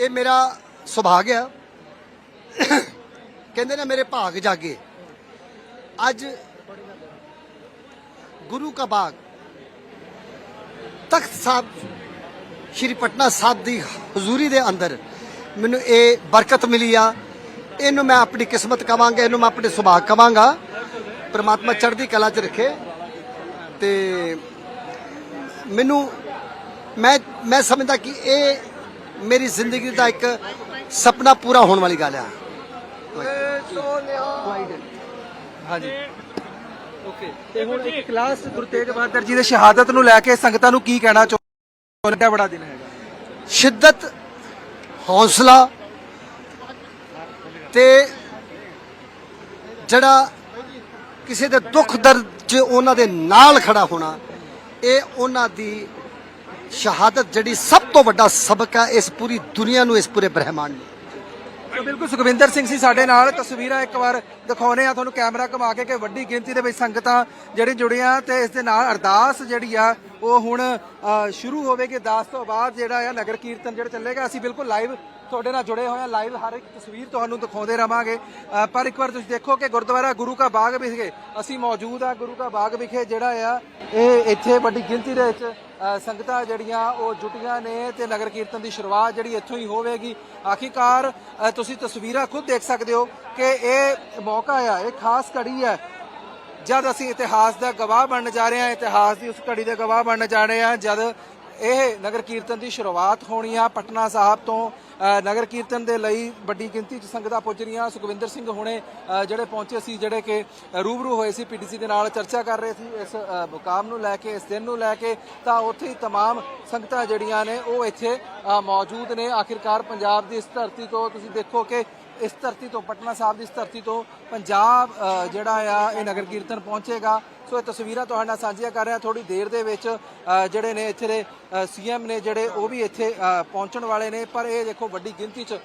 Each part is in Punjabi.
ਇਹ ਮੇਰਾ ਸੁਭਾਗ ਆ। ਕਹਿੰਦੇ ਨੇ ਮੇਰੇ ਭਾਗ ਜਾਗੇ। ਅੱਜ ਗੁਰੂ ਕਾ ਬਾਗ, ਤਖਤ ਸਾਹਿਬ, ਸ਼੍ਰੀ ਪਟਨਾ ਸਾਹਿਬ ਦੀ ਹਜ਼ੂਰੀ ਦੇ ਅੰਦਰ ਮੈਨੂੰ ਇਹ ਬਰਕਤ ਮਿਲੀ ਆ। ਇਹਨੂੰ ਮੈਂ ਆਪਣੀ ਕਿਸਮਤ ਕਵਾਂਗਾ, ਇਹਨੂੰ ਮੈਂ ਆਪਣੇ ਸੁਭਾਗ ਕਵਾਂਗਾ। ਪ੍ਰਮਾਤਮਾ ਚੜ੍ਹਦੀ ਕਲਾ 'ਚ ਰੱਖੇ। ਤੇ ਮੈਨੂੰ, ਮੈਂ ਮੈਂ ਸਮਝਦਾ ਕਿ ਇਹ ਮੇਰੀ ਜ਼ਿੰਦਗੀ ਦਾ ਇੱਕ ਸੁਪਨਾ ਪੂਰਾ ਹੋਣ ਵਾਲੀ ਗੱਲ ਆ। ਹਾਂਜੀ। ਓਕੇ। ਤੇ ਹੁਣ ਇੱਕ ਕਲਾਸ ਗੁਰੂ ਤੇਗ ਬਹਾਦਰ ਜੀ ਦੇ ਸ਼ਹਾਦਤ ਨੂੰ ਲੈ ਕੇ ਸੰਗਤਾਂ ਨੂੰ ਕੀ ਕਹਿਣਾ ਚਾਹੁੰਦੇ ਬੜਾ ਦਿਨ ਹੈਗਾ। ਸ਼ਿੱਦਤ ਹੌਸਲਾ ਤੇ ਜਿਹੜਾ ਕਿਸੇ ਦੇ ਦੁੱਖ ਦਰਦ 'ਚ ਉਹਨਾਂ ਦੇ ਨਾਲ ਖੜਾ ਹੋਣਾ ਇਹ ਉਹਨਾਂ ਦੀ ਸ਼ਹਾਦਤ ਜਿਹੜੀ ਸਭ ਤੋਂ ਵੱਡਾ ਸਬਕ ਹੈ ਇਸ ਪੂਰੀ ਦੁਨੀਆ ਨੂੰ ਇਸ ਪੂਰੇ ਬ੍ਰਹਿਮੰਡ ਨੂੰ ਸੋ ਬਿਲਕੁਲ ਸੁਖਵਿੰਦਰ ਸਿੰਘ ਸੀ ਸਾਡੇ ਨਾਲ ਤਸਵੀਰਾਂ ਇੱਕ ਵਾਰ ਦਿਖਾਉਨੇ ਆ ਤੁਹਾਨੂੰ ਕੈਮਰਾ ਘੁਮਾ ਕੇ ਕਿ ਵੱਡੀ ਗਿਣਤੀ ਦੇ ਵਿੱਚ ਸੰਗਤਾਂ ਜਿਹੜੀ ਜੁੜੀਆਂ ਤੇ ਇਸ ਦੇ ਨਾਲ ਅਰਦਾਸ ਜਿਹੜੀ ਆ ਉਹ ਹੁਣ ਸ਼ੁਰੂ ਹੋਵੇਗੀ ਅਰਦਾਸ ਤੋਂ ਬਾਅਦ ਜਿਹੜਾ ਆ ਨਗਰ ਕੀਰਤਨ ਜਿਹੜਾ ਚੱਲੇਗਾ ਅਸੀਂ ਬਿਲਕੁਲ ਲਾਈਵ ਤੁਹਾਡੇ ਨਾਲ ਜੁੜੇ ਹੋਏ ਆ ਲਾਈਵ, ਹਰ ਇੱਕ ਤਸਵੀਰ ਤੁਹਾਨੂੰ ਦਿਖਾਉਂਦੇ ਰਵਾਂਗੇ। ਪਰ ਇੱਕ ਵਾਰ ਤੁਸੀਂ ਦੇਖੋ ਕਿ ਗੁਰਦੁਆਰਾ ਗੁਰੂ ਕਾ ਬਾਗ ਵਿਖੇ ਅਸੀਂ ਮੌਜੂਦ ਆ, ਗੁਰੂ ਕਾ ਬਾਗ ਵਿਖੇ ਜਿਹੜਾ ਆ, ਇਹ ਇੱਥੇ ਵੱਡੀ ਗਿਣਤੀ ਦੇ ਵਿੱਚ ਸੰਗਤਾਂ ਜਿਹੜੀਆਂ ਉਹ ਜੁਟੀਆਂ ਨੇ ਤੇ ਨਗਰ ਕੀਰਤਨ ਦੀ ਸ਼ੁਰੂਆਤ ਜਿਹੜੀ ਇੱਥੋਂ ਹੀ ਹੋਵੇਗੀ। ਆਖਿਰਕਾਰ ਤੁਸੀਂ ਤਸਵੀਰਾਂ ਖੁਦ ਦੇਖ ਸਕਦੇ ਹੋ ਕਿ ਇਹ ਮੌਕਾ ਆ, ਇਹ ਖਾਸ ਘੜੀ ਹੈ ਜਦ ਅਸੀਂ ਇਤਿਹਾਸ ਦਾ ਗਵਾਹ ਬਣਨ ਜਾ ਰਹੇ ਹਾਂ ਇਤਿਹਾਸ ਦੀ ਉਸ ਘੜੀ ਦੇ ਗਵਾਹ ਬਣਨ ਜਾ ਰਹੇ ਹਾਂ ਜਦ ਇਹ ਨਗਰ ਕੀਰਤਨ ਦੀ ਸ਼ੁਰੂਆਤ ਹੋਣੀ ਆ ਪਟਨਾ ਸਾਹਿਬ ਤੋਂ ਨਗਰ ਕੀਰਤਨ ਦੇ ਲਈ ਵੱਡੀ ਗਿਣਤੀ ਚ ਸੰਗਤਾਂ ਪਹੁੰਚ ਰਹੀਆਂ ਸੁਖਵਿੰਦਰ ਸਿੰਘ ਹੁਣੇ ਅ, ਜਿਹੜੇ ਪਹੁੰਚੇ ਸੀ ਜਿਹੜੇ ਕਿ ਰੂਬਰੂ ਹੋਏ ਸੀ ਪੀਡੀਸੀ ਦੇ ਨਾਲ ਚਰਚਾ ਕਰ ਰਹੇ ਸੀ ਇਸ ਅ, ਮੁਕਾਮ ਨੂੰ ਲੈ ਕੇ ਇਸ ਦਿਨ ਨੂੰ ਲੈ ਕੇ ਤਾਂ ਉੱਥੇ ਹੀ तमाम ਸੰਗਤਾਂ ਜਿਹੜੀਆਂ ਨੇ ਉਹ ਇੱਥੇ ਅ, ਮੌਜੂਦ ਨੇ ਆਖਿਰਕਾਰ ਪੰਜਾਬ ਦੀ ਇਸ ਧਰਤੀ ਤੋਂ ਤੁਸੀਂ ਦੇਖੋ ਕਿ ਇਸ ਧਰਤੀ ਤੋਂ, ਪਟਨਾ ਸਾਹਿਬ ਦੀ ਇਸ ਧਰਤੀ ਤੋਂ ਪੰਜਾਬ ਜਿਹੜਾ ਆ, ਇਹ ਨਗਰ ਕੀਰਤਨ ਪਹੁੰਚੇਗਾ। ਸੋ ਇਹ ਤਸਵੀਰਾਂ ਤੁਹਾਡੇ ਨਾਲ ਸਾਂਝੀਆਂ ਕਰ ਰਿਹਾ। ਥੋੜੀ ਦੇਰ ਦੇ ਵਿੱਚ ਜਿਹੜੇ ਨੇ ਇੱਥੇ ਦੇ ਸੀਐਮ ਨੇ ਜਿਹੜੇ, ਉਹ ਵੀ ਇੱਥੇ ਪਹੁੰਚਣ ਵਾਲੇ ਨੇ। ਪਰ ਇਹ ਦੇਖੋ, ਵੱਡੀ ਗਿਣਤੀ 'ਚ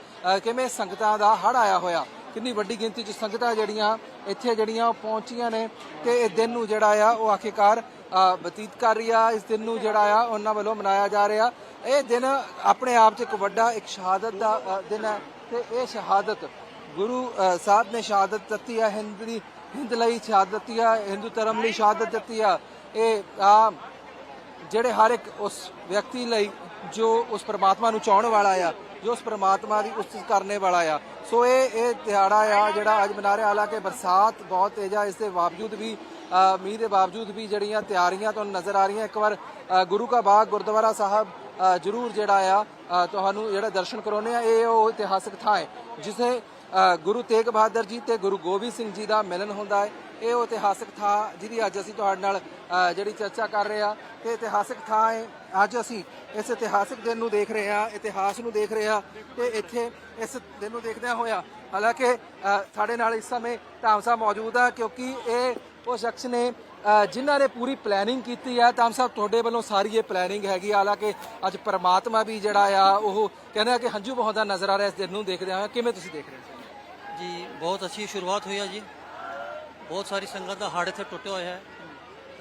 ਕਿਵੇਂ ਸੰਗਤਾਂ ਦਾ ਹੜ ਆਇਆ ਹੋਇਆ। ਕਿੰਨੀ ਵੱਡੀ ਗਿਣਤੀ 'ਚ ਸੰਗਤਾਂ ਜਿਹੜੀਆਂ ਇੱਥੇ ਜਿਹੜੀਆਂ ਉਹ ਪਹੁੰਚੀਆਂ ਨੇ। ਤੇ ਇਹ ਦਿਨ ਨੂੰ ਜਿਹੜਾ ਆ, ਉਹ ਆਖਿਰਕਾਰ ਬਤੀਤ ਕਰ ਰਹੀ ਆ। ਇਸ ਦਿਨ ਨੂੰ ਜਿਹੜਾ ਆ, ਉਹਨਾਂ ਵੱਲੋਂ ਮਨਾਇਆ ਜਾ ਰਿਹਾ। ਇਹ ਦਿਨ ਆਪਣੇ ਆਪ 'ਚ ਇੱਕ ਵੱਡਾ, ਇੱਕ ਸ਼ਹਾਦਤ ਦਾ ਦਿਨ ਹੈ ਤੇ ਇਹ ਸ਼ਹਾਦਤ ਗੁਰੂ ਸਾਹਿਬ ਨੇ ਸ਼ਹਾਦਤ ਦਿੱਤੀ ਆ। ਹਿੰਦ ਦੀ, ਹਿੰਦ ਲਈ ਸ਼ਹਾਦਤ ਦਿੱਤੀ ਆ, ਹਿੰਦੂ ਧਰਮ ਲਈ ਸ਼ਹਾਦਤ ਦਿੱਤੀ ਆ। ਇਹ ਆ ਜਿਹੜੇ ਹਰ ਇੱਕ ਉਸ ਵਿਅਕਤੀ ਲਈ ਜੋ ਉਸ ਪਰਮਾਤਮਾ ਨੂੰ ਚਾਹਣ ਵਾਲਾ ਆ, ਜੋ ਉਸ ਪਰਮਾਤਮਾ ਦੀ ਉਸਤਤ ਕਰਨੇ ਵਾਲਾ ਆ ਸੋ ਇਹ ਇਹ ਦਿਹਾੜਾ ਆ ਜਿਹੜਾ ਅੱਜ ਮਨਾ ਰਿਹਾ। ਹਾਲਾਂਕਿ ਬਰਸਾਤ ਬਹੁਤ ਤੇਜ਼ ਆ, ਇਸ ਦੇ ਬਾਵਜੂਦ ਵੀ ਮੀਂਹ ਦੇ ਬਾਵਜੂਦ ਵੀ ਜਿਹੜੀਆਂ ਤਿਆਰੀਆਂ ਤੁਹਾਨੂੰ ਨਜ਼ਰ ਆ ਰਹੀਆਂ। ਇੱਕ ਵਾਰ ਗੁਰੂ ਕਾ ਬਾਗ ਗੁਰਦੁਆਰਾ ਸਾਹਿਬ ਜ਼ਰੂਰ ਜਿਹੜਾ ਆ ਤੁਹਾਨੂੰ ਜਿਹੜਾ ਦਰਸ਼ਨ ਕਰਾਉਨੇ ਆ, ਇਹ ਉਹ ਇਤਿਹਾਸਕ ਥਾਂ ਹੈ ਜਿਸੇ ਗੁਰੂ ਤੇਗ ਬਹਾਦਰ ਜੀ ਤੇ ਗੁਰੂ ਗੋਬਿੰਦ ਸਿੰਘ ਜੀ ਦਾ ਮਿਲਨ ਹੁੰਦਾ ਹੈ। ਇਹ ਉਹ ਇਤਿਹਾਸਕ ਥਾਂ ਜਿਹਦੀ ਅੱਜ ਅਸੀਂ ਤੁਹਾਡੇ ਨਾਲ ਜਿਹੜੀ ਚਰਚਾ ਕਰ ਰਹੇ ਆ ਤੇ ਇਤਿਹਾਸਕ ਥਾਂ ਹੈ ਅੱਜ ਅਸੀਂ ਇਸ ਇਤਿਹਾਸਕ ਦਿਨ ਨੂੰ ਦੇਖ ਰਹੇ ਹਾਂ ਇਤਿਹਾਸ ਨੂੰ ਦੇਖ ਰਹੇ ਹਾਂ ਤੇ ਇੱਥੇ ਇਸ ਦਿਨ ਨੂੰ ਦੇਖਦਿਆਂ ਹੋਇਆ ਹਾਲਾਂਕਿ ਸਾਡੇ ਨਾਲ ਇਸ ਸਮੇਂ ਧਾਮ ਸਾਹਿਬ ਮੌਜੂਦ ਆ ਕਿਉਂਕਿ ਇਹ ਉਹ ਸ਼ਖਸ ਨੇ ਜਿਨ੍ਹਾਂ ਨੇ ਪੂਰੀ ਪਲੈਨਿੰਗ ਕੀਤੀ ਹੈ ਧਾਮ ਸਾਹਿਬ ਤੁਹਾਡੇ ਵੱਲੋਂ ਸਾਰੀ ਇਹ ਪਲੈਨਿੰਗ ਹੈਗੀ ਆ, ਹਾਲਾਂਕਿ ਅੱਜ ਪਰਮਾਤਮਾ ਵੀ ਜਿਹੜਾ ਆ ਉਹ ਕਹਿੰਦੇ ਆ ਕਿ ਹੰਝੂ ਬਹਾਉਂਦਾ ਨਜ਼ਰ ਆ ਰਿਹਾ ਇਸ ਦਿਨ ਨੂੰ ਦੇਖਦੇ ਹੋਏ ਕਿਵੇਂ ਤੁਸੀਂ ਦੇਖ ਰਹੇ ਹੋ? ਜੀ ਬਹੁਤ ਅੱਛੀ ਸ਼ੁਰੂਆਤ ਹੋਈ ਆ ਜੀ। ਬਹੁਤ ਸਾਰੀ ਸੰਗਤ ਦਾ ਹੜ ਇੱਥੇ ਟੁੱਟਿਆ ਹੋਇਆ ਹੈ।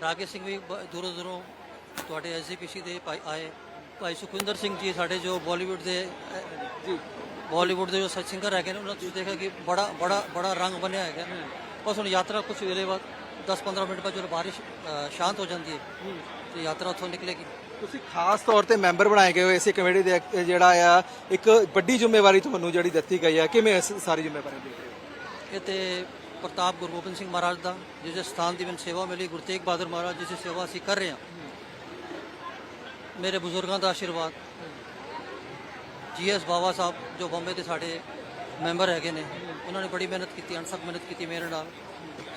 ਰਾਗੇ ਸਿੰਘ ਵੀ ਬ- ਦੂਰੋਂ ਦੂਰੋਂ ਤੁਹਾਡੇ ਐਸਜੀਪੀਸੀ ਦੇ ਭਾਈ ਆਏ। ਭਾਈ ਸੁਖਵਿੰਦਰ ਸਿੰਘ ਜੀ ਸਾਡੇ ਜੋ ਬਾਲੀਵੁੱਡ ਦੇ ਜੀ। ਬਾਲੀਵੁੱਡ ਦੇ ਜੋ ਸਿੰਗਰ ਹੈਗੇ ਨੇ ਉਹਨਾਂ ਤੁਸੀਂ ਦੇਖਿਆ ਕਿ ਬੜਾ ਬੜਾ ਬੜਾ ਰੰਗ ਬਣਿਆ ਹੈਗਾ। ਬਸ ਹੁਣ ਯਾਤਰਾ ਕੁਝ ਵੇਲੇ ਬਾਅਦ 10-15 ਮਿੰਟ ਬਾਅਦ ਜਦੋਂ ਬਾਰਿਸ਼ ਅ, ਸ਼ਾਂਤ ਹੋ ਜਾਂਦੀ ਹੈ ਤੇ ਯਾਤਰਾ ਉੱਥੋਂ ਨਿਕਲੇਗੀ। ਤੁਸੀਂ ਖਾਸ ਤੌਰ ਤੇ ਮੈਂਬਰ ਬਣਾਏ ਗਏ ਹੋ ਇਸੇ ਕਮੇਟੀ ਦੇ ਜਿਹੜਾ ਆ ਇੱਕ ਵੱਡੀ ਜ਼ਿੰਮੇਵਾਰੀ ਤੁਹਾਨੂੰ ਜਿਹੜੀ ਦਿੱਤੀ ਗਈ ਆ। ਕਿਵੇਂ ਇਸ ਸਾਰੀ ਜ਼ਿੰਮੇਵਾਰੀ ਦੇਖ ਰਹੇ ਹੋ? ਇਹ ਤੇ ਪ੍ਰਤਾਪ ਗੁਰੂ ਗੋਬਿੰਦ ਸਿੰਘ ਮਹਾਰਾਜ ਦਾ, ਜਿਸ ਸਥਾਨ ਦੀ ਮੈਨੂੰ ਸੇਵਾ ਮਿਲੀ, ਗੁਰੂ ਤੇਗ ਬਹਾਦਰ ਮਹਾਰਾਜ ਜਿਸ ਦੀ ਸੇਵਾ ਅਸੀਂ ਕਰ ਰਹੇ ਹਾਂ। ਮੇਰੇ ਬਜ਼ੁਰਗਾਂ ਦਾ ਆਸ਼ੀਰਵਾਦ। ਜੀਐਸ ਬਾਵਾ ਸਾਹਿਬ, ਜੋ ਬੰਬੇ ਦੇ ਸਾਡੇ ਮੈਂਬਰ ਹੈਗੇ ਨੇ, ਉਹਨਾਂ ਨੇ ਬੜੀ ਮਿਹਨਤ ਕੀਤੀ, ਅਣਸਕ ਮਿਹਨਤ ਕੀਤੀ ਮੇਰੇ ਨਾਲ।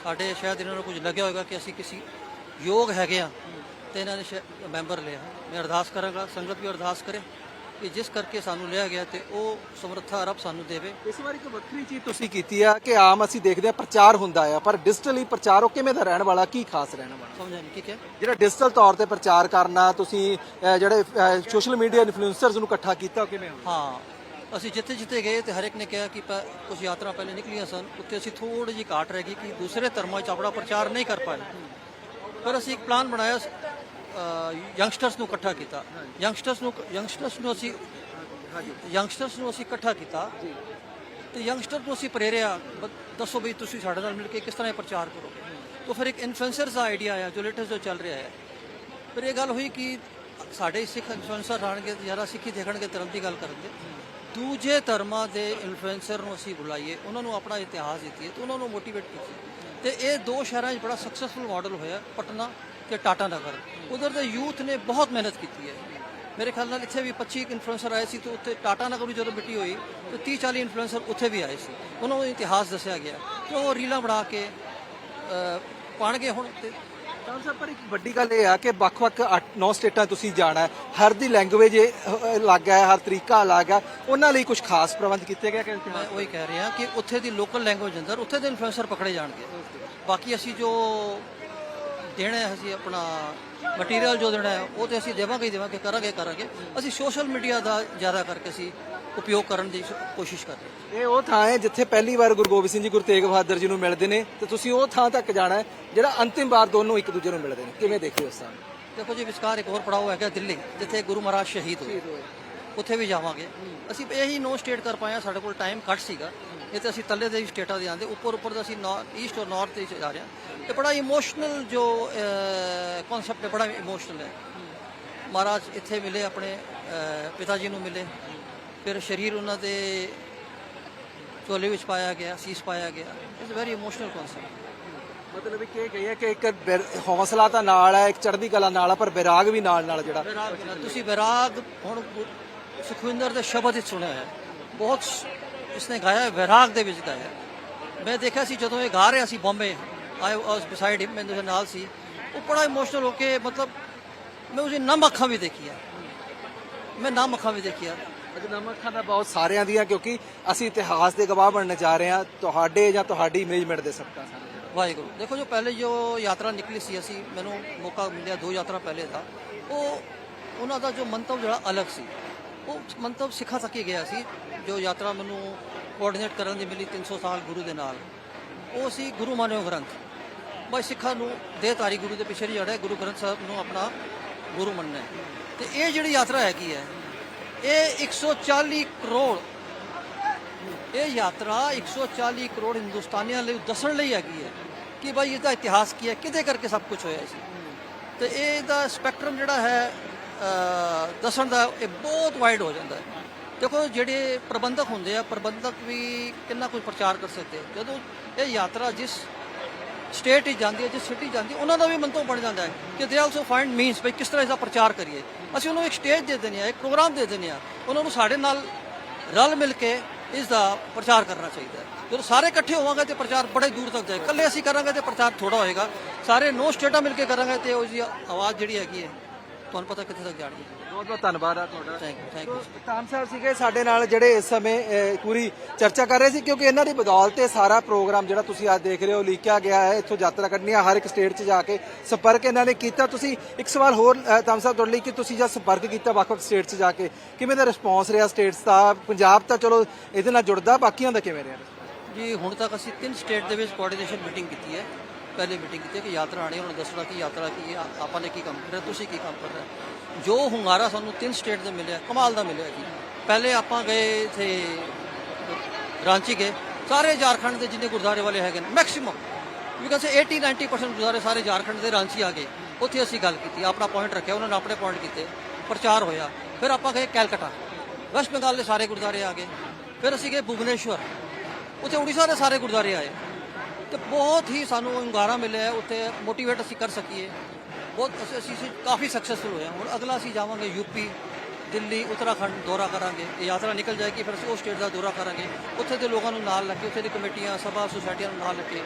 ਸਾਡੇ ਸ਼ਾਇਦ ਇਹਨਾਂ ਨੂੰ ਕੁਝ ਲੱਗਿਆ ਹੋਵੇਗਾ ਕਿ ਅਸੀਂ ਕਿਸੇ ਯੋਗ ਹੈਗੇ ਆ ਤੇ ਇਹਨਾਂ ਨੇ ਸ਼ਾਇਦ ਮੈਂਬਰ ਲਿਆ। ਮੈਂ ਅਰਦਾਸ ਕਰਾਂਗਾ, ਸੰਗਤ ਵੀ ਅਰਦਾਸ ਕਰੇ। ਕਿ ਜਿਸ ਕਰਕੇ ਸਾਨੂੰ ਲਿਆ ਗਿਆ ਤੇ ਉਹ ਸਮਰੱਥਾ ਰੱਬ ਸਾਨੂੰ ਦੇਵੇ। ਇਸ ਵਾਰ ਇੱਕ ਵੱਖਰੀ ਚੀਜ਼ ਤੁਸੀਂ ਕੀਤੀ ਆ ਕਿ ਆਮ ਅਸੀਂ ਦੇਖਦੇ ਆ ਪ੍ਰਚਾਰ ਹੁੰਦਾ ਆ ਪਰ ਡਿਜੀਟਲੀ ਪ੍ਰਚਾਰ ਉਹ ਕਿਵੇਂ ਦਾ ਰਹਿਣ ਵਾਲਾ ਕੀ ਖਾਸ ਰਹਿਣ ਵਾਲਾ? ਸਮਝਿਆ ਨਹੀਂ ਠੀਕ ਹੈ ਜਿਹੜਾ ਡਿਜੀਟਲ ਤੌਰ ਤੇ ਪ੍ਰਚਾਰ ਕਰਨਾ ਤੁਸੀਂ ਅਹ, ਜਿਹੜੇ ਸੋਸ਼ਲ ਮੀਡੀਆ ਇਨਫਲੂਐਂਸਰਸ ਨੂੰ ਇਕੱਠਾ ਕੀਤਾ ਉਹ ਕਿਵੇਂ ਹੋਇਆ ਹਾਂ ਅਸੀਂ ਜਿੱਥੇ ਜਿੱਥੇ ਗਏ ਤੇ ਹਰ ਇੱਕ ਨੇ ਕਿਹਾ ਕਿ ਪ- ਕੁਝ ਯਾਤਰਾ ਪਹਿਲੇ ਨਿਕਲੀਆਂ ਸਨ ਉੱਥੇ ਅਸੀਂ ਥੋੜੀ ਜਿਹੀ ਘਾਟ ਰਹਿ ਗਈ ਕਿ ਦੂਸਰੇ ਧਰਮਾਂ 'ਚ ਆਪਣਾ ਪ੍ਰਚਾਰ ਨਹੀਂ ਕਰ ਪਾਏ। ਪਰ ਅਸੀਂ ਇੱਕ ਪਲਾਨ ਬਣਾਇਆ ਯੰਗਸਟਰਸ ਨੂੰ ਇਕੱਠਾ ਕੀਤਾ। ਯੰਗਸਟਰਸ ਨੂੰ ਯੰਗਸਟਰਸ ਨੂੰ ਅਸੀਂ ਯੰਗਸਟਰਸ ਨੂੰ ਅਸੀਂ ਇਕੱਠਾ ਕੀਤਾ। ਤੇ ਯੰਗਸਟਰ ਨੂੰ ਅਸੀਂ ਪ੍ਰੇਰਿਆ ਦੱਸੋ ਬਈ ਤੁਸੀਂ ਸਾਡੇ ਨਾਲ ਮਿਲ ਕੇ ਕਿਸ ਤਰ੍ਹਾਂ ਇਹ ਪ੍ਰਚਾਰ ਕਰੋਗੇ ਤਾਂ ਫਿਰ ਇੱਕ ਇਨਫਲੂਐਂਸਰਸ ਦਾ ਆਈਡੀਆ ਆਇਆ ਜੋ ਲੇਟੈਸਟ ਜੋ ਚੱਲ ਰਿਹਾ ਹੈ। ਫਿਰ ਇਹ ਗੱਲ ਹੋਈ ਕਿ ਸਾਡੇ ਸਿੱਖ ਇਨਫਲੂਐਂਸਰ ਆਣਗੇ ਜ਼ਿਆਦਾ ਸਿੱਖੀ ਦੇਖਣਗੇ ਧਰਮ ਦੀ ਗੱਲ ਕਰਨਗੇ। ਦੂਜੇ ਧਰਮਾਂ ਦੇ ਇਨਫਲੂਐਂਸਰ ਨੂੰ ਅਸੀਂ ਬੁਲਾਈਏ ਉਹਨਾਂ ਨੂੰ ਆਪਣਾ ਇਤਿਹਾਸ ਦਿੱਤੀਏ ਤੇ ਉਹਨਾਂ ਨੂੰ ਮੋਟੀਵੇਟ ਕੀਤੇ ਤੇ ਇਹ ਦੋ ਸ਼ਹਿਰਾਂ 'ਚ ਬੜਾ ਸਕਸੈਸਫੁਲ ਮਾਡਲ ਹੋਇਆ ਪਟਨਾ ਤੇ ਟਾਟਾ ਨਗਰ। ਉਧਰ ਦੇ ਯੂਥ ਨੇ ਬਹੁਤ ਮਿਹਨਤ ਕੀਤੀ ਹੈ। ਮੇਰੇ ਖਿਆਲ ਨਾਲ ਇੱਥੇ ਵੀ 25 ਇਨਫਲੂਐਂਸਰ ਆਏ ਸੀ ਤੇ ਉੱਥੇ ਟਾਟਾ ਨਗਰ ਵੀ ਜਦੋਂ ਮਿੱਟੀ ਹੋਈ ਤੇ 30 40 ਇਨਫਲੂਐਂਸਰ ਉੱਥੇ ਵੀ ਆਏ ਸੀ। ਉਹਨਾਂ ਨੂੰ ਇਤਿਹਾਸ ਦੱਸਿਆ ਗਿਆ। ਕਿ ਉਹ ਰੀਲਾਂ ਬਣਾ ਕੇ ਪਾਣਗੇ ਹੁਣ ਤੇ ਤਾਂ ਸਰ ਪਰ ਇੱਕ ਵੱਡੀ ਗੱਲ ਇਹ ਆ ਕਿ ਵੱਖ-ਵੱਖ 8-9 ਸਟੇਟਾਂ ਤੁਸੀਂ ਜਾਣਾ ਹੈ। ਹਰ ਦੀ ਲੈਂਗੁਏਜ ਅਲੱਗ ਹੈ ਹਰ ਤਰੀਕਾ ਅਲੱਗ ਹੈ। ਉਹਨਾਂ ਲਈ ਕੁਝ ਖਾਸ ਪ੍ਰਬੰਧ ਕੀਤੇ ਗਏ ਕਿ ਮੈਂ ਉਹੀ ਕਹਿ ਰਿਹਾ ਕਿ ਉੱਥੇ ਦੀ ਲੋਕਲ ਲੈਂਗੁਏਜ ਅੰਦਰ ਉੱਥੇ ਦੇ ਇਨਫਲੂਐਂਸਰ ਪਕੜੇ ਜਾਣਗੇ। ਬਾਕੀ ਅਸੀਂ ਜੋ ਦੇਣਾ ਹੈ ਅਸੀਂ ਆਪਣਾ ਮਟੀਰੀਅਲ ਜੋ ਦੇਣਾ ਹੈ ਉਹ ਤੇ ਅਸੀਂ ਦੇਵਾਂਗੇ ਹੀ ਦੇਵਾਂਗੇ ਕਰਾਂਗੇ ਕਰਾਂਗੇ। ਅਸੀਂ ਸੋਸ਼ਲ ਮੀਡੀਆ ਦਾ ਜ਼ਿਆਦਾ ਕਰਕੇ ਅਸੀਂ ਉਪਯੋਗ ਕਰਨ ਦੀ ਕੋਸ਼ਿਸ਼ ਕਰ ਰਹੇ ਹਾਂ। ਇਹ ਉਹ ਥਾਂ ਹੈ ਜਿੱਥੇ ਪਹਿਲੀ ਵਾਰ ਗੁਰੂ ਗੋਬਿੰਦ ਸਿੰਘ ਜੀ ਗੁਰੂ ਤੇਗ ਬਹਾਦਰ ਜੀ ਨੂੰ ਮਿਲਦੇ ਨੇ ਤੇ ਤੁਸੀਂ ਉਹ ਥਾਂ ਤੱਕ ਜਾਣਾ ਹੈ ਜਿਹੜਾ ਅੰਤਿਮ ਵਾਰ ਦੋਨੋਂ ਇੱਕ ਦੂਜੇ ਨੂੰ ਮਿਲਦੇ ਨੇ। ਕਿਵੇਂ ਦੇਖਿਓ ਉਸ ਥਾਂ ਨੂੰ? ਦੇਖੋ ਜੀ ਵਿਚਕਾਰ ਇੱਕ ਹੋਰ ਪੜਾਅ ਹੈਗਾ ਦਿੱਲੀ ਜਿੱਥੇ ਗੁਰੂ ਮਹਾਰਾਜ ਸ਼ਹੀਦ ਹੋਏ। ਉੱਥੇ ਵੀ ਜਾਵਾਂਗੇ। ਅਸੀਂ ਇਹੀ ਨੋ ਸਟੇਟ ਕਰ ਹਾਂ ਸਾਡੇ ਕੋਲ ਟਾਈਮ ਘੱਟ ਸੀਗਾ। ਇਹ ਤੇ ਅਸੀਂ ਤੱਲੇ ਦੇ ਸਟੇਟਾਂ ਦੇ ਆਂਦੇ ਉੱਪਰ ਉੱਪਰ ਦਾ ਅਸੀਂ ਈਸਟ ਔਰ ਨਾਰਥ ਦੇ ਜਾ ਰਹੇ ਹਾਂ। ਇਹ ਬੜਾ ਇਮੋਸ਼ਨਲ ਜੋ ਕਨਸੈਪਟ ਹੈ ਬੜਾ ਇਮੋਸ਼ਨਲ ਹੈ। ਮਹਾਰਾਜ ਇੱਥੇ ਮਿਲੇ ਆਪਣੇ ਪਿਤਾ ਜੀ ਨੂੰ ਮਿਲੇ। ਫਿਰ ਸ਼ਰੀਰ ਉਹਨਾਂ ਦੇ ਝੋਲੇ ਵਿੱਚ ਪਾਇਆ ਗਿਆ ਸੀਸ ਪਾਇਆ ਗਿਆ। ਇਟਸ ਵੈਰੀ ਇਮੋਸ਼ਨਲ ਕਨਸੈਪਟ ਮਤਲਬ ਇਹ ਕਿ ਹੈ ਕਿ ਇੱਕ ਹੌਸਲਾ ਤਾਂ ਨਾਲ ਹੈ ਇੱਕ ਚੜ੍ਹਦੀ ਕਲਾ ਨਾਲ ਹੈ ਪਰ ਵਿਰਾਗ ਵੀ ਨਾਲ ਨਾਲ ਜਿਹੜਾ ਤੁਸੀਂ ਵਿਰਾਗ ਹੁਣ ਸੁਖਵਿੰਦਰ ਦੇ ਸ਼ਬਦ ਹੀ ਸੁਣਿਆ ਹੈ। ਬਹੁਤ ਇਸਨੇ ਗਾਇਆ ਵਿਰਾਗ ਦੇ ਵਿੱਚ ਗਾਇਆ। ਮੈਂ ਦੇਖਿਆ ਸੀ ਜਦੋਂ ਇਹ ਗਾ ਰਿਹਾ ਸੀ ਬੰਬੇ ਆਈ ਵਾਸ ਬਿਸਾਈਡ ਹਿਮ ਮੈਂ ਉਹਦੇ ਨਾਲ ਸੀ। ਉਹ ਬੜਾ ਇਮੋਸ਼ਨਲ ਹੋ ਕੇ ਮਤਲਬ ਮੈਂ ਉਸੇ ਨਮ ਅੱਖਾਂ ਵੀ ਦੇਖੀਆਂ। ਮੈਂ ਨਮ ਅੱਖਾਂ ਵੀ ਦੇਖੀਆਂ। ਅਜਨਾਮਾ ਅੱਖਾਂ ਦਾ ਬਹੁਤ ਸਾਰਿਆਂ ਦੀਆਂ ਕਿਉਂਕਿ ਅਸੀਂ ਇਤਿਹਾਸ ਦੇ ਗਵਾਹ ਬਣਨ ਜਾ ਰਹੇ ਹਾਂ ਤੁਹਾਡੇ ਜਾਂ ਤੁਹਾਡੀ ਇਮੇਜਮੈਂਟ ਦੇ ਸਾਨੂੰ ਵਾਹਿਗੁਰੂ। ਦੇਖੋ ਜੋ ਪਹਿਲੇ ਜੋ ਯਾਤਰਾ ਨਿਕਲੀ ਸੀ ਅਸੀਂ ਮੈਨੂੰ ਮੌਕਾ ਮਿਲਿਆ ਦੋ ਯਾਤਰਾ ਪਹਿਲੇ ਦਾ। ਉਹ ਉਹਨਾਂ ਦਾ ਜੋ ਮੰਤਵ ਜਿਹੜਾ ਅਲੱਗ ਸੀ। ਉਹ ਮੰਤਵ ਸਿੱਖਾਂ ਤੱਕ ਹੀ ਗਿਆ ਸੀ, ਜੋ ਯਾਤਰਾ ਮੈਨੂੰ ਕੋਆਰਡੀਨੇਟ ਕਰਨ ਦੀ ਮਿਲੀ 300 ਸਾਲ ਗੁਰੂ ਦੇ ਨਾਲ। ਉਹ ਸੀ ਗੁਰੂ ਮਾਨਿਓ ਗ੍ਰੰਥ। ਬਈ ਸਿੱਖਾਂ ਨੂੰ ਦੇਹਧਾਰੀ ਗੁਰੂ ਦੇ ਪਿੱਛੇ ਨਹੀਂ ਜੜਿਆ ਗੁਰੂ ਗ੍ਰੰਥ ਸਾਹਿਬ ਨੂੰ ਆਪਣਾ ਗੁਰੂ ਮੰਨਣਾ ਹੈ। ਤੇ ਇਹ ਜਿਹੜੀ ਯਾਤਰਾ ਹੈਗੀ ਹੈ, ਇਹ 140 ਕਰੋੜ, ਇਹ ਯਾਤਰਾ 140 ਕਰੋੜ ਹਿੰਦੁਸਤਾਨੀਆਂ ਲਈ ਦੱਸਣ ਲਈ ਹੈਗੀ ਹੈ ਕਿ ਭਾਈ ਇਹਦਾ ਇਤਿਹਾਸ ਕੀ ਹੈ, ਕਿਹਦੇ ਕਰਕੇ ਸਭ ਕੁਝ ਹੋਇਆ ਸੀ। ਤੇ ਇਹਦਾ ਸਪੈਕਟਰਮ ਜਿਹੜਾ ਹੈ ਦੱਸਣ ਦਾ ਇਹ ਬਹੁਤ ਵਾਈਡ ਹੋ ਜਾਂਦਾ ਹੈ। ਦੇਖੋ, ਜਿਹੜੇ ਪ੍ਰਬੰਧਕ ਹੁੰਦੇ ਆ, ਪ੍ਰਬੰਧਕ ਵੀ ਕਿੰਨਾ ਕੁਝ ਪ੍ਰਚਾਰ ਕਰ ਸਕਦੇ ਜਦੋਂ ਇਹ ਯਾਤਰਾ ਜਿਸ ਸਟੇਟ ਹੀ ਜਾਂਦੀ ਹੈ, ਜਿਸ ਸਿਟੀ ਜਾਂਦੀ ਉਹਨਾਂ ਦਾ ਵੀ ਮੰਤਵ ਬਣ ਜਾਂਦਾ ਹੈ ਕਿ ਦੇ ਆਲਸੋ ਫਾਈਂਡ ਮੀਨਸ ਵੀ ਕਿਸ ਤਰ੍ਹਾਂ ਇਸ ਦਾ ਪ੍ਰਚਾਰ ਕਰੀਏ। ਅਸੀਂ ਉਹਨੂੰ ਇੱਕ ਸਟੇਜ ਦੇ ਦਿੰਦੇ ਆ ਇੱਕ ਪ੍ਰੋਗਰਾਮ ਦੇ ਦਿੰਦੇ ਆ ਉਹਨਾਂ ਨੂੰ ਸਾਡੇ ਨਾਲ ਰਲ ਮਿਲ ਕੇ ਇਸ ਦਾ ਪ੍ਰਚਾਰ ਕਰਨਾ ਚਾਹੀਦਾ ਹੈ। ਜਦੋਂ ਸਾਰੇ ਇਕੱਠੇ ਹੋਵਾਂਗੇ ਤੇ ਪ੍ਰਚਾਰ ਬੜੇ ਦੂਰ ਤੱਕ ਜਾਏ ਇਕੱਲੇ ਅਸੀਂ ਕਰਾਂਗੇ ਤੇ ਪ੍ਰਚਾਰ ਥੋੜਾ ਹੋਏਗਾ। ਸਾਰੇ ਨੋ ਸਟੇਟਾਂ ਮਿਲ ਕੇ ਕਰਾਂਗੇ ਤੇ ਉਸ ਦੀ ਆਵਾਜ਼ ਜਿਹੜੀ ਹੈਗੀ ਹੈ ਤੁਹਾਨੂੰ ਪਤਾ ਕਿੱਥੇ ਤੱਕ ਜਾਣੀ ਹੈ ਬਹੁਤ ਬਹੁਤ ਧੰਨਵਾਦ ਆ ਤੁਹਾਡਾ। ਥੈਂਕ ਯੂ ਥੈਂਕ ਯੂ ਤਾਮ ਸਾਹਿਬ ਸੀਗੇ ਸਾਡੇ ਨਾਲ ਜਿਹੜੇ ਇਸ ਸਮੇਂ ਅਹ, ਪੂਰੀ ਚਰਚਾ ਕਰ ਰਹੇ ਸੀ ਕਿਉਂਕਿ ਇਹਨਾਂ ਦੀ ਬਦੌਲਤ ਇਹ ਸਾਰਾ ਪ੍ਰੋਗਰਾਮ ਜਿਹੜਾ ਤੁਸੀਂ ਅੱਜ ਦੇਖ ਰਹੇ ਹੋ ਲੀਕਿਆ ਗਿਆ ਹੈ ਇੱਥੋਂ ਯਾਤਰਾ ਕੱਢਣੀ ਹੈ ਹਰ ਇੱਕ ਸਟੇਟ 'ਚ ਜਾ ਕੇ ਸੰਪਰਕ ਇਹਨਾਂ ਨੇ ਕੀਤਾ। ਤੁਸੀਂ ਇੱਕ ਸਵਾਲ ਹੋਰ ਅਹ, ਤਾਮ ਸਾਹਿਬ ਤੁਹਾਡੇ ਲਈ ਕਿ ਤੁਸੀਂ ਜਦ ਸੰਪਰਕ ਕੀਤਾ ਵੱਖ-ਵੱਖ ਸਟੇਟ 'ਚ ਜਾ ਕੇ ਕਿਵੇਂ ਦਾ ਰਿਸਪੌਂਸ ਰਿਹਾ ਸਟੇਟਸ ਦਾ? ਪੰਜਾਬ ਤਾਂ ਚਲੋ ਇਹਦੇ ਨਾਲ ਜੁੜਦਾ ਬਾਕੀਆਂ ਦਾ ਕਿਵੇਂ ਰਿਹਾ? ਜੀ ਹੁਣ ਤੱਕ ਅਸੀਂ ਤਿੰਨ ਸਟੇਟ ਦੇ ਵਿੱਚ ਕੋਆਰਡੀਨੇਸ਼ਨ ਮੀਟਿੰਗ ਕੀਤੀ ਹੈ। ਪਹਿਲੇ ਮੀਟਿੰਗ ਕੀਤੀ ਕਿ ਯਾਤਰਾ ਆਣੀ ਉਹਨਾਂ ਨੂੰ ਦੱਸਣਾ ਕਿ ਯਾਤਰਾ ਕੀ ਹੈ, ਆਪਾਂ ਨੇ ਕੀ ਕੰਮ ਕਰਨਾ, ਤੁਸੀਂ ਕੀ ਕੰਮ ਕਰਨਾ ਜੋ ਹੁੰਗਾਰਾ ਸਾਨੂੰ ਤਿੰਨ ਸਟੇਟ ਦੇ ਮਿਲਿਆ, ਕਮਾਲ ਦਾ ਮਿਲਿਆ ਜੀ। ਪਹਿਲੇ ਆਪਾਂ ਗਏ ਇਥੇ ਰਾਂਚੀ ਗਏ, ਸਾਰੇ ਝਾਰਖੰਡ ਦੇ ਜਿੰਨੇ ਗੁਰਦੁਆਰੇ ਵਾਲੇ ਹੈਗੇ ਨੇ ਮੈਕਸਿਮਮ ਵੀ ਕਹਿੰਦੇ 80 90% ਗੁਰਦੁਆਰੇ ਸਾਰੇ ਝਾਰਖੰਡ ਦੇ, ਰਾਂਚੀ ਆ ਗਏ। ਉੱਥੇ ਅਸੀਂ ਗੱਲ ਕੀਤੀ, ਆਪਣਾ ਪੁਆਇੰਟ ਰੱਖਿਆ, ਉਹਨਾਂ ਨੇ ਆਪਣੇ ਪੁਆਇੰਟ ਕੀਤੇ, ਪ੍ਰਚਾਰ ਹੋਇਆ। ਫਿਰ ਆਪਾਂ ਗਏ ਕੈਲਕਟਾ, ਵੈਸਟ ਬੰਗਾਲ ਦੇ ਸਾਰੇ ਗੁਰਦੁਆਰੇ ਆ ਗਏ। ਫਿਰ ਅਸੀਂ ਗਏ ਭੁਵਨੇਸ਼ਵਰ, ਉੱਥੇ ਉੜੀਸਾ ਦੇ ਸਾਰੇ ਗੁਰਦੁਆਰੇ ਆਏ। ਤੇ ਬਹੁਤ ਹੀ ਸਾਨੂੰ ਹੁੰਗਾਰਾ ਮਿਲਿਆ ਹੈ, ਉੱਥੇ ਮੋਟੀਵੇਟ ਅਸੀਂ ਕਰ ਸਕੀਏ। ਬਹੁਤ ਅਸੀਂ ਅਸੀਂ ਅਸੀਂ ਕਾਫੀ ਸਕਸੈਸਫੁਲ ਹੋਏ ਹਾਂ। ਹੁਣ ਅਗਲਾ ਅਸੀਂ ਜਾਵਾਂਗੇ ਯੂਪੀ ਦਿੱਲੀ ਉੱਤਰਾਖੰਡ ਦੌਰਾ ਕਰਾਂਗੇ। ਇਹ ਯਾਤਰਾ ਨਿਕਲ ਜਾਏਗੀ ਫਿਰ ਅਸੀਂ ਉਹ ਸਟੇਟ ਦਾ ਦੌਰਾ ਕਰਾਂਗੇ। ਉੱਥੇ ਦੇ ਲੋਕਾਂ ਨੂੰ ਨਾਲ ਲੈ ਕੇ ਉੱਥੇ ਦੀ ਕਮੇਟੀਆਂ ਸਭਾ ਸੁਸਾਇਟੀਆਂ ਨੂੰ ਨਾਲ ਲੈ ਕੇ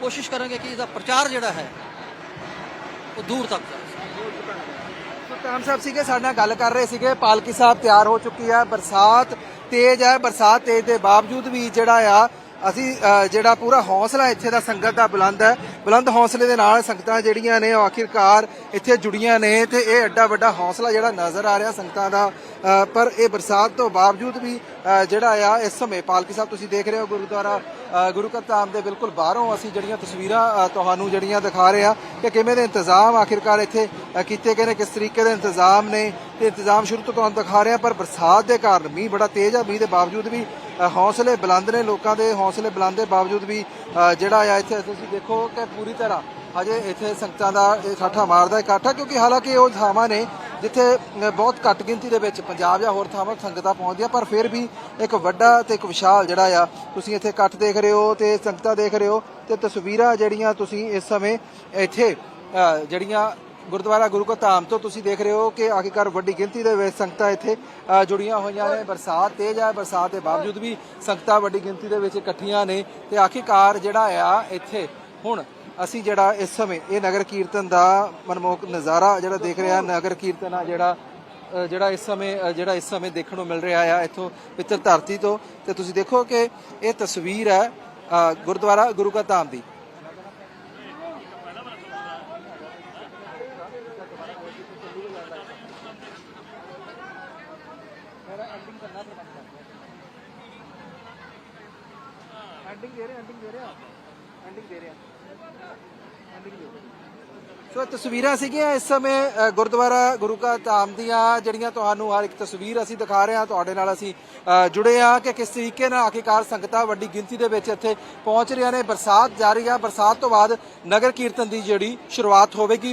ਕੋਸ਼ਿਸ਼ ਕਰਾਂਗੇ ਕਿ ਇਹਦਾ ਪ੍ਰਚਾਰ ਜਿਹੜਾ ਹੈ ਉਹ ਦੂਰ ਤੱਕ ਜਾਏ ਸੁਲਤਾਨ ਸਾਹਿਬ ਸੀਗੇ ਸਾਡੇ ਨਾਲ ਗੱਲ ਕਰ ਰਹੇ ਸੀਗੇ। ਪਾਲਕੀ ਸਾਹਿਬ ਤਿਆਰ ਹੋ ਚੁੱਕੀ ਹੈ ਬਰਸਾਤ ਤੇਜ਼ ਹੈ। ਬਰਸਾਤ ਤੇਜ਼ ਦੇ ਬਾਵਜੂਦ ਵੀ ਜਿਹੜਾ ਆ ਅਸੀਂ ਜਿਹੜਾ ਪੂਰਾ ਹੌਸਲਾ ਇੱਥੇ ਦਾ ਸੰਗਤ ਦਾ ਬੁਲੰਦ ਹੈ। ਬੁਲੰਦ ਹੌਸਲੇ ਦੇ ਨਾਲ ਸੰਗਤਾਂ ਜਿਹੜੀਆਂ ਨੇ, ਉਹ ਆਖਿਰਕਾਰ ਇੱਥੇ ਜੁੜੀਆਂ ਨੇ ਤੇ ਇਹ ਐਡਾ ਵੱਡਾ ਹੌਸਲਾ ਜਿਹੜਾ ਨਜ਼ਰ ਆ ਰਿਹਾ ਸੰਗਤਾਂ ਦਾ ਪਰ ਇਹ ਬਰਸਾਤ ਤੋਂ ਬਾਵਜੂਦ ਵੀ ਜਿਹੜਾ ਆ, ਇਸ ਸਮੇਂ ਪਾਲਕੀ ਸਾਹਿਬ ਤੁਸੀਂ ਦੇਖ ਰਹੇ ਹੋ ਗੁਰਦੁਆਰਾ ਗੁਰੂ ਘਰ ਧਾਮ ਦੇ ਬਿਲਕੁਲ ਬਾਹਰੋਂ ਅਸੀਂ ਜਿਹੜੀਆਂ ਤਸਵੀਰਾਂ ਤੁਹਾਨੂੰ ਜਿਹੜੀਆਂ ਦਿਖਾ ਰਹੇ ਆ ਕਿ ਕਿਵੇਂ ਦੇ ਇੰਤਜ਼ਾਮ ਆਖਿਰਕਾਰ ਇੱਥੇ ਕੀਤੇ ਗਏ ਨੇ ਕਿਸ ਤਰੀਕੇ ਦੇ ਇੰਤਜ਼ਾਮ ਨੇ ਤੇ ਇੰਤਜ਼ਾਮ ਸ਼ੁਰੂ ਤੋਂ ਤੁਹਾਨੂੰ ਦਿਖਾ ਰਹੇ ਆ ਪਰ ਬਰਸਾਤ ਦੇ ਕਾਰਨ ਮੀਂਹ ਬੜਾ ਤੇਜ਼ ਆ ਮੀਂਹ ਦੇ ਬਾਵਜੂਦ ਵੀ ਅ, ਹੌਸਲੇ ਬੁਲੰਦ ਨੇ ਲੋਕਾਂ ਦੇ ਹੌਸਲੇ ਬੁਲੰਦ ਦੇ ਬਾਵਜੂਦ ਵੀ ਜਿਹੜਾ ਆ ਇੱਥੇ ਤੁਸੀਂ ਦੇਖੋ ਕਿ ਪੂਰੀ ਤਰ੍ਹਾਂ ਅਜੇ ਇੱਥੇ ਸੰਗਤਾਂ ਦਾ ਇਹ ਠਾਠਾ ਮਾਰਦਾ ਇਕੱਠਾ ਕਿਉਂਕਿ ਹਾਲਾਂਕਿ ਉਹ ਥਾਵਾਂ ਨੇ ਜਿੱਥੇ ਬਹੁਤ ਘੱਟ ਗਿਣਤੀ ਦੇ ਵਿੱਚ ਪੰਜਾਬ ਜਾਂ ਹੋਰ ਥਾਵਾਂ ਸੰਗਤਾਂ ਪਹੁੰਚਦੀਆਂ, ਪਰ ਫਿਰ ਵੀ ਇੱਕ ਵੱਡਾ ਤੇ ਇੱਕ ਵਿਸ਼ਾਲ ਜਿਹੜਾ ਆ, ਤੁਸੀਂ ਇੱਥੇ ਇਕੱਠ ਦੇਖ ਰਹੇ ਹੋ ਤੇ ਸੰਗਤਾਂ ਦੇਖ ਰਹੇ ਹੋ ਤੇ ਤਸਵੀਰਾਂ ਜਿਹੜੀਆਂ ਤੁਸੀਂ ਇਸ ਸਮੇਂ ਇੱਥੇ ਜਿਹੜੀਆਂ ਗੁਰਦੁਆਰਾ ਗੁਰੂ ਕਾ ਧਾਮ ਤੋਂ ਤੁਸੀਂ ਦੇਖ ਰਹੇ ਹੋ ਕਿ ਆਖਿਰਕਾਰ ਵੱਡੀ ਗਿਣਤੀ ਦੇ ਵਿੱਚ ਸੰਗਤਾਂ ਇੱਥੇ ਜੁੜੀਆਂ ਹੋਈਆਂ ਨੇ। ਬਰਸਾਤ ਤੇਜ਼ ਹੈ, ਬਰਸਾਤ ਦੇ ਬਾਵਜੂਦ ਵੀ ਸੰਗਤਾਂ ਵੱਡੀ ਗਿਣਤੀ ਦੇ ਵਿੱਚ ਇਕੱਠੀਆਂ ਨੇ ਤੇ ਆਖਿਰਕਾਰ ਜਿਹੜਾ ਆ ਇੱਥੇ ਹੁਣ ਅਸੀਂ ਜਿਹੜਾ ਇਸ ਸਮੇਂ ਇਹ ਨਗਰ ਕੀਰਤਨ ਦਾ ਮਨਮੋਹਕ ਨਜ਼ਾਰਾ ਜਿਹੜਾ ਦੇਖ ਰਹੇ ਨਗਰ ਕੀਰਤਨ ਆ ਜਿਹੜਾ ਜਿਹੜਾ ਇਸ ਸਮੇਂ ਜਿਹੜਾ ਇਸ ਸਮੇਂ ਦੇਖਣ ਨੂੰ ਮਿਲ ਰਿਹਾ ਆ ਇੱਥੋਂ ਪਿੱਤਰ ਧਰਤੀ ਤੋਂ। ਤੇ ਤੁਸੀਂ ਦੇਖੋ ਕਿ ਇਹ ਤਸਵੀਰ ਹੈ ਗੁਰਦੁਆਰਾ ਗੁਰੂ ਕਾ ਧਾਮ ਦੀ। ਐਂਡਿੰਗ ਦੇ ਰਹੇ ਐਂਡਿੰਗ ਦੇ ਰਹੇ ਐਂਡਿੰਗ ਦੇ ਰਹੇ। ਸੋ ਤਸਵੀਰਾਂ ਸੀਗੀਆਂ ਇਸ ਸਮੇਂ ਗੁਰਦੁਆਰਾ ਗੁਰੂ ਕਾ ਧਾਮ ਦੀਆਂ ਜਿਹੜੀਆਂ ਤੁਹਾਨੂੰ ਹਰ ਇੱਕ ਤਸਵੀਰ ਅਸੀਂ ਦਿਖਾ ਰਹੇ ਹਾਂ। ਤੁਹਾਡੇ ਨਾਲ ਅਸੀਂ ਅ, ਜੁੜੇ ਹਾਂ ਕਿ ਕਿਸ ਤਰੀਕੇ ਨਾਲ ਆਖਿਰਕਾਰ ਸੰਗਤਾਂ ਵੱਡੀ ਗਿਣਤੀ ਦੇ ਵਿੱਚ ਇੱਥੇ ਪਹੁੰਚ ਰਹੀਆਂ ਨੇ। ਬਰਸਾਤ ਜਾਰੀ ਆ। ਬਰਸਾਤ ਤੋਂ ਬਾਅਦ ਨਗਰ ਕੀਰਤਨ ਦੀ ਜਿਹੜੀ ਸ਼ੁਰੂਆਤ ਹੋਵੇਗੀ।